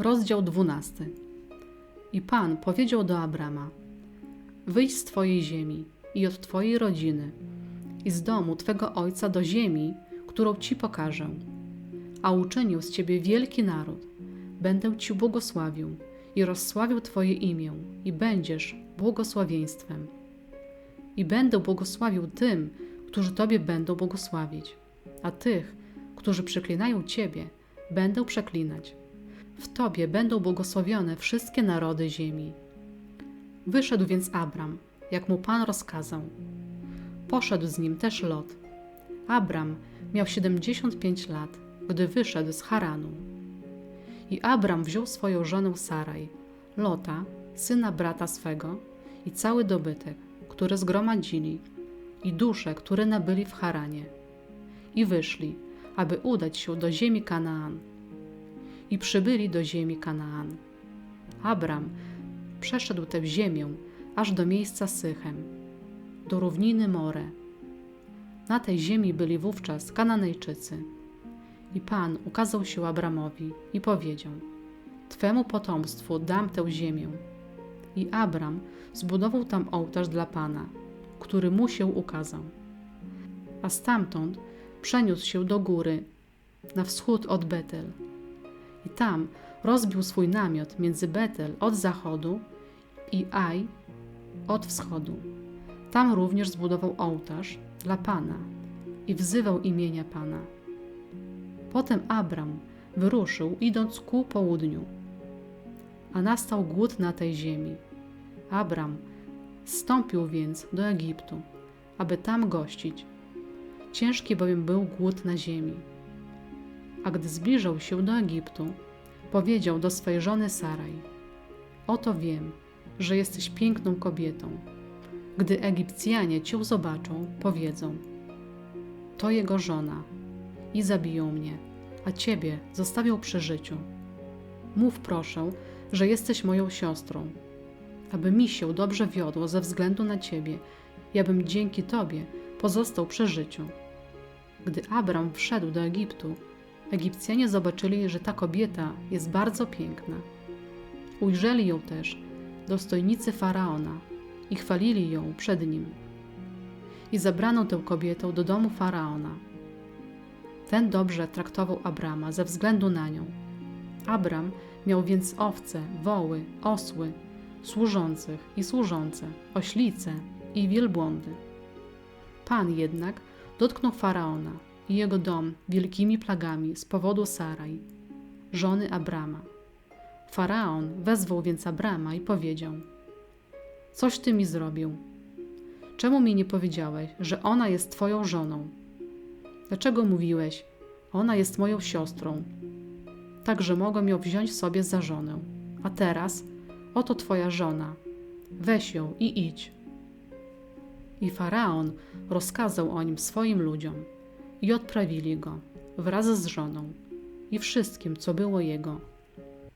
Rozdział 12. I Pan powiedział do Abrama: Wyjdź z twojej ziemi i od twojej rodziny i z domu twego ojca do ziemi, którą ci pokażę. A uczynię z ciebie wielki naród. Będę ci błogosławił i rozsławił twoje imię i będziesz błogosławieństwem. I będę błogosławił tym, którzy tobie będą błogosławić, a tych, którzy przeklinają ciebie, będę przeklinać. W tobie będą błogosławione wszystkie narody ziemi. Wyszedł więc Abram, jak mu Pan rozkazał. Poszedł z nim też Lot. Abram miał 75 lat, gdy wyszedł z Haranu. I Abram wziął swoją żonę Saraj, Lota, syna brata swego, i cały dobytek, który zgromadzili, i dusze, które nabyli w Haranie. I wyszli, aby udać się do ziemi Kanaan. I przybyli do ziemi Kanaan. Abram przeszedł tę ziemię aż do miejsca Sychem, do równiny More. Na tej ziemi byli wówczas Kananejczycy. I Pan ukazał się Abramowi i powiedział: Twemu potomstwu dam tę ziemię. I Abram zbudował tam ołtarz dla Pana, który mu się ukazał. A stamtąd przeniósł się do góry, na wschód od Betel. I tam rozbił swój namiot między Betel od zachodu i Aj od wschodu. Tam również zbudował ołtarz dla Pana i wzywał imienia Pana. Potem Abram wyruszył, idąc ku południu. A nastał głód na tej ziemi. Abram zstąpił więc do Egiptu, aby tam gościć. Ciężki bowiem był głód na ziemi. A gdy zbliżał się do Egiptu, powiedział do swej żony Saraj: Oto wiem, że jesteś piękną kobietą. Gdy Egipcjanie cię zobaczą, powiedzą: To jego żona, i zabiją mnie, a ciebie zostawią przy życiu. Mów proszę, że jesteś moją siostrą, aby mi się dobrze wiodło ze względu na ciebie, i abym dzięki tobie pozostał przy życiu. Gdy Abram wszedł do Egiptu, Egipcjanie zobaczyli, że ta kobieta jest bardzo piękna. Ujrzeli ją też dostojnicy faraona i chwalili ją przed nim. I zabrano tę kobietę do domu faraona. Ten dobrze traktował Abrama ze względu na nią. Abram miał więc owce, woły, osły, służących i służące, oślice i wielbłądy. Pan jednak dotknął faraona i jego dom wielkimi plagami z powodu Saraj, żony Abrama. Faraon wezwał więc Abrama i powiedział: Coś ty mi zrobił. Czemu mi nie powiedziałeś, że ona jest twoją żoną? Dlaczego mówiłeś, ona jest moją siostrą? Także mogłem ją wziąć sobie za żonę. A teraz, oto twoja żona. Weź ją i idź. I faraon rozkazał o nim swoim ludziom i odprawili go wraz z żoną i wszystkim, co było jego